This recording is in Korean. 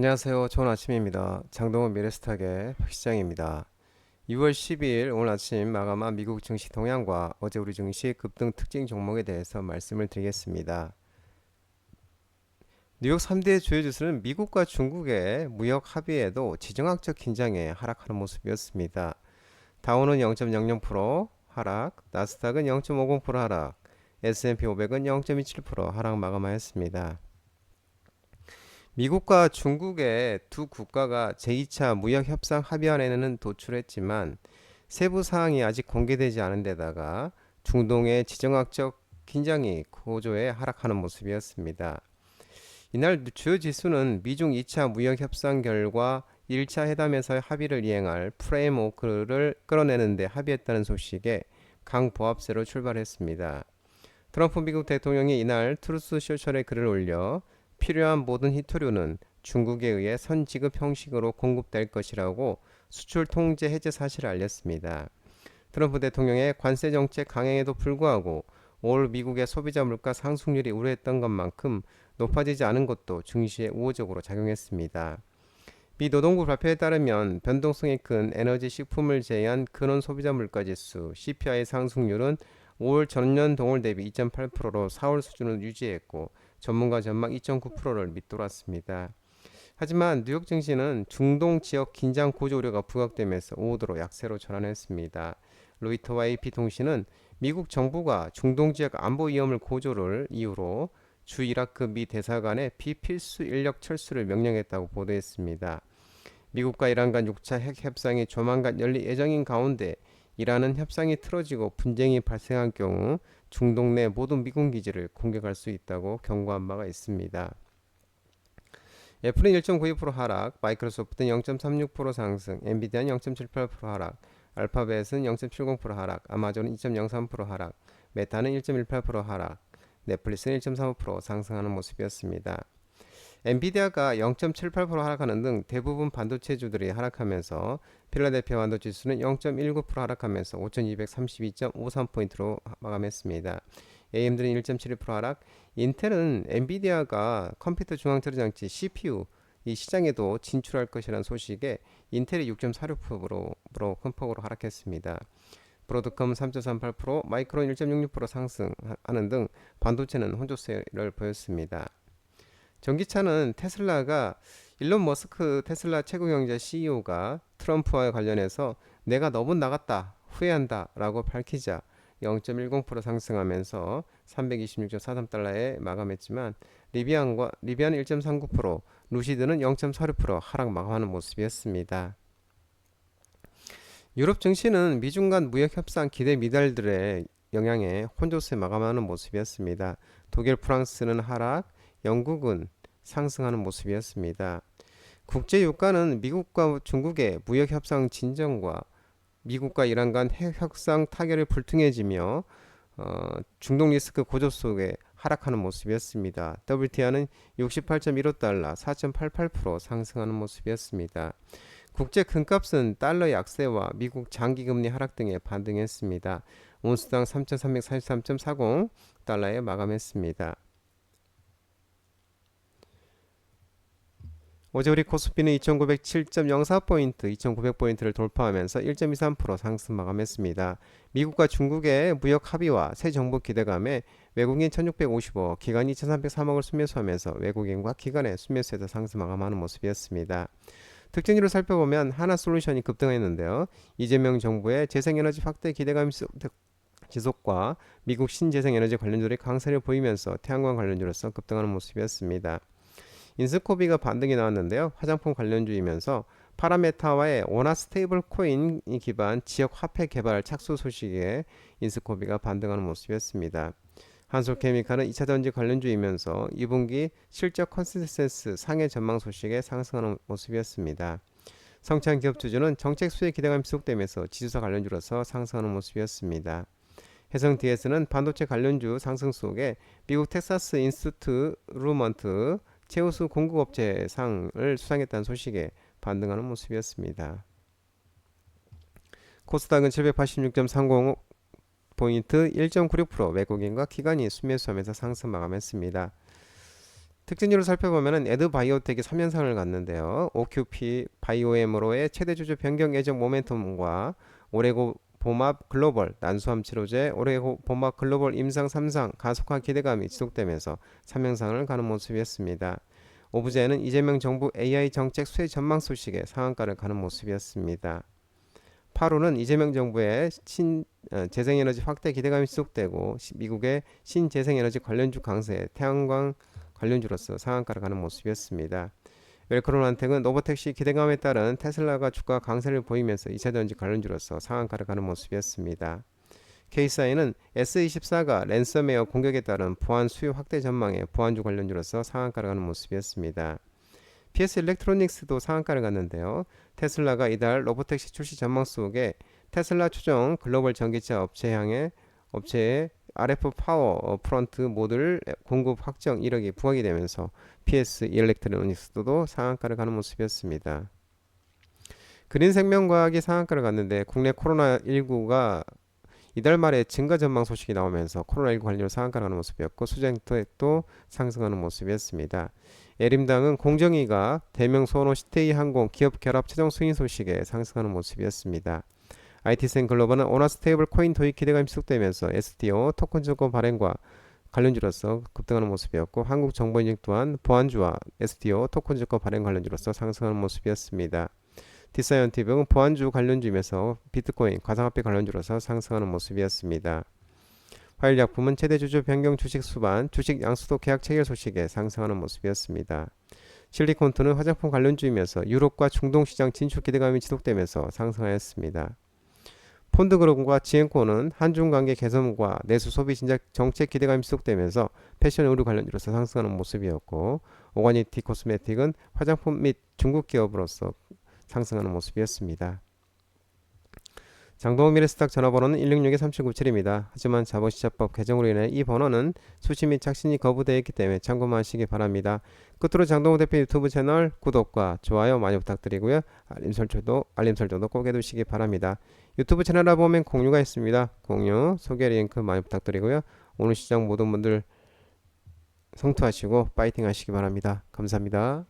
안녕하세요. 좋은 아침입니다. 장동원 미래스탁의 박시장입니다. 6월 12일 오늘 아침 마감한 미국 증시 동향과 어제 우리 증시 급등 특징 종목에 대해서 말씀을 드리겠습니다. 뉴욕 3대 주요 지수는 미국과 중국의 무역 합의에도 지정학적 긴장에 하락하는 모습이었습니다. 다우는 0.00% 하락, 나스닥은 0.50% 하락, S&P 500은 0.27% 하락 마감하였습니다. 미국과 중국의 두 국가가 제2차 무역 협상 합의안에는 도출했지만 세부 사항이 아직 공개되지 않은 데다가 중동의 지정학적 긴장이 고조에 하락하는 모습이었습니다. 이날 주요 지수는 미중 2차 무역 협상 결과 1차 회담에서의 합의를 이행할 프레임워크를 끌어내는데 합의했다는 소식에 강보합세로 출발했습니다. 트럼프 미국 대통령이 이날 트루스 소셜에 글을 올려 필요한 모든 히토류는 중국에 의해 선지급 형식으로 공급될 것이라고 수출 통제 해제 사실을 알렸습니다. 트럼프 대통령의 관세 정책 강행에도 불구하고 올 미국의 소비자 물가 상승률이 우려했던 것만큼 높아지지 않은 것도 증시에 우호적으로 작용했습니다. 미 노동부 발표에 따르면 변동성이 큰 에너지 식품을 제외한 근원 소비자 물가 지수 CPI 상승률은 5월 전년 동월 대비 2.8%로 4월 수준을 유지했고 전문가 전망 2.9%를 밑돌았습니다. 하지만 뉴욕 증시는 중동 지역 긴장 고조 우려가 부각되면서 오후도로 약세로 전환했습니다. 로이터와 AP 통신은 미국 정부가 중동 지역 안보 위험을 고조를 이유로 주 이라크 미 대사관의 비필수 인력 철수를 명령했다고 보도했습니다. 미국과 이란 간 6차 핵 협상이 조만간 열릴 예정인 가운데 이란은 협상이 틀어지고 분쟁이 발생할 경우 중동 내 모든 미군 기지를 공격할 수 있다고 경고한 바가 있습니다. 애플은 1.92% 하락, 마이크로소프트는 0.36% 상승, 엔비디아는 0.78% 하락, 알파벳은 0.70% 하락, 아마존은 2.03% 하락, 메타는 1.18% 하락, 넷플릭스는 1.35% 상승하는 모습이었습니다. 엔비디아가 0.78% 하락하는 등 대부분 반도체주들이 하락하면서 필라델피아 반도체 지수는 0.19% 하락하면서 5232.53포인트로 마감했습니다. AMD는 1.71% 하락, 인텔은 엔비디아가 컴퓨터 중앙 처리 장치 CPU 이 시장에도 진출할 것이라는 소식에 인텔이 6.46%로 큰 폭으로 하락했습니다. 브로드컴 3.38%, 마이크론 1.66% 상승하는 등 반도체는 혼조세를 보였습니다. 전기차는 테슬라가 일론 머스크 테슬라 최고 경제 CEO가 트럼프와 관련해서 내가 너무 나갔다 후회한다 라고 밝히자 0.10% 상승하면서 326.43달러에 마감했지만 리비안과 리비안은 1.39%, 루시드는 0.46% 하락 마감하는 모습이었습니다. 유럽 증시는 미중 간 무역 협상 기대 미달들의 영향에 혼조세 마감하는 모습이었습니다. 독일, 프랑스는 하락, 영국은 상승하는 모습이었습니다. 국제 유가는 미국과 중국의 무역 협상 진전과 미국과 이란 간 핵 협상 타결이 불투명해지며 어, 중동 리스크 고조 속에 하락하는 모습이었습니다. WTI는 68.15달러, 4.88% 상승하는 모습이었습니다. 국제 금값은 달러 약세와 미국 장기 금리 하락 등에 반등했습니다. 온스당 3,343.40 달러에 마감했습니다. 어제 우리 코스피는 2907.04포인트, 2900포인트를 돌파하면서 1.23% 상승 마감했습니다. 미국과 중국의 무역 합의와 새 정부 기대감에 외국인 1655, 기관 2303억을 순매수하면서 외국인과 기관의 순매수에서 상승 마감하는 모습이었습니다. 특징으로 살펴보면 하나솔루션이 급등했는데요. 이재명 정부의 재생에너지 확대 기대감 지속과 미국 신재생에너지 관련주들이 강세를 보이면서 태양광 관련주로서 급등하는 모습이었습니다. 인스코비가 반등이 나왔는데요. 화장품 관련주이면서 파라메타와의 원화 스테이블 코인 기반 지역 화폐 개발 착수 소식에 인스코비가 반등하는 모습이었습니다. 한솔케미칼은 2차 전지 관련주이면서 2분기 실적 컨센서스 상해 전망 소식에 상승하는 모습이었습니다. 성장 기업 주주는 정책 수혜 기대감이 지속되면서 지주사 관련주로서 상승하는 모습이었습니다. 해성 DS는 반도체 관련주 상승 속에 미국 텍사스 인스튜트 루먼트 최우수 공급업체 상을 수상했다는 소식에 반등하는 모습이었습니다. 코스닥은 786.30 포인트 1.96% 외국인과 기관이 순매수하면서 상승 마감했습니다. 특징적으로 살펴보면은 에드바이오텍이 3연상을 갔는데요. OQP 바이오엠으로의 최대 주주 변경 예정 모멘텀과 오레 고 보합 글로벌 난수암 치료제 오레고 보합 글로벌 임상 3상 가속화 기대감이 지속되면서 3연상을 가는 모습이었습니다. 오브제는 이재명 정부 AI 정책 수혜 전망 소식에 상한가를 가는 모습이었습니다. 8호는 이재명 정부의 신 어, 재생에너지 확대 기대감이 지속되고 시- 미국의 신재생에너지 관련주 강세에 태양광 관련주로서 상한가를 가는 모습이었습니다. 웰크론한텍은 로보택시 기대감에 따른 테슬라가 주가 강세를 보이면서 2차 전지 관련주로서 상한가를 가는 모습이었습니다. K사인은 S24가 랜섬웨어 공격에 따른 보안 수요 확대 전망에 보안주 관련주로서 상한가를 가는 모습이었습니다. PS 일렉트로닉스도 상한가를 갔는데요. 테슬라가 이달 로보택시 출시 전망 속에 테슬라 추정 글로벌 전기차 업체 향해 업체의 RF 파워 프런트 모듈 공급 확정 이력이 부각이 되면서 PS 일렉트로닉스도 상한가를 가는 모습이었습니다. 그린 생명과학이 상한가를 갔는데 국내 코로나19가 이달 말에 증가 전망 소식이 나오면서 코로나19 관련 상한가를 가는 모습이었고 수쟁토액도 상승하는 모습이었습니다. 예림당은 공정위가 대명 소노 시테이 항공 기업 결합 최종 승인 소식에 상승하는 모습이었습니다. IT센 글로벌은 오나 스테이블 코인 도입 기대감이 지속되면서 STO 토큰 증권 발행과 관련주로서 급등하는 모습이었고 한국 정보인증 또한 보안주와 STO 토큰 증권 발행 관련주로서 상승하는 모습이었습니다. 디사이언티브는 보안주 관련주임에서 비트코인, 가상화폐 관련주로서 상승하는 모습이었습니다. 화일 약품은 최대 주주 변경 주식 수반, 주식 양수도 계약 체결 소식에 상승하는 모습이었습니다. 실리콘트는 화장품 관련주이면서 유럽과 중동 시장 진출 기대감이 지속되면서 상승하였습니다. 폰드그룹과 지앤코는 한중 관계 개선과 내수 소비 진작 정책 기대감이 지속되면서 패션 의류 관련주로서 상승하는 모습이었고 오가니티 코스메틱은 화장품 및 중국 기업으로서 상승하는 모습이었습니다. 장동호 미래스탁 전화번호는 166-3797입니다. 하지만 자본시장법 개정으로 인해 이 번호는 수신 및 착신이 거부되어 있기 때문에 참고만 하시기 바랍니다. 끝으로 장동호 대표 유튜브 채널 구독과 좋아요 많이 부탁드리고요. 알림 설정도 알림 설정도 꼭 해두시기 바랍니다. 유튜브 채널에 보면 공유가 있습니다. 공유, 소개 링크 많이 부탁드리고요. 오늘 시장 모든 분들 성투하시고 파이팅 하시기 바랍니다. 감사합니다.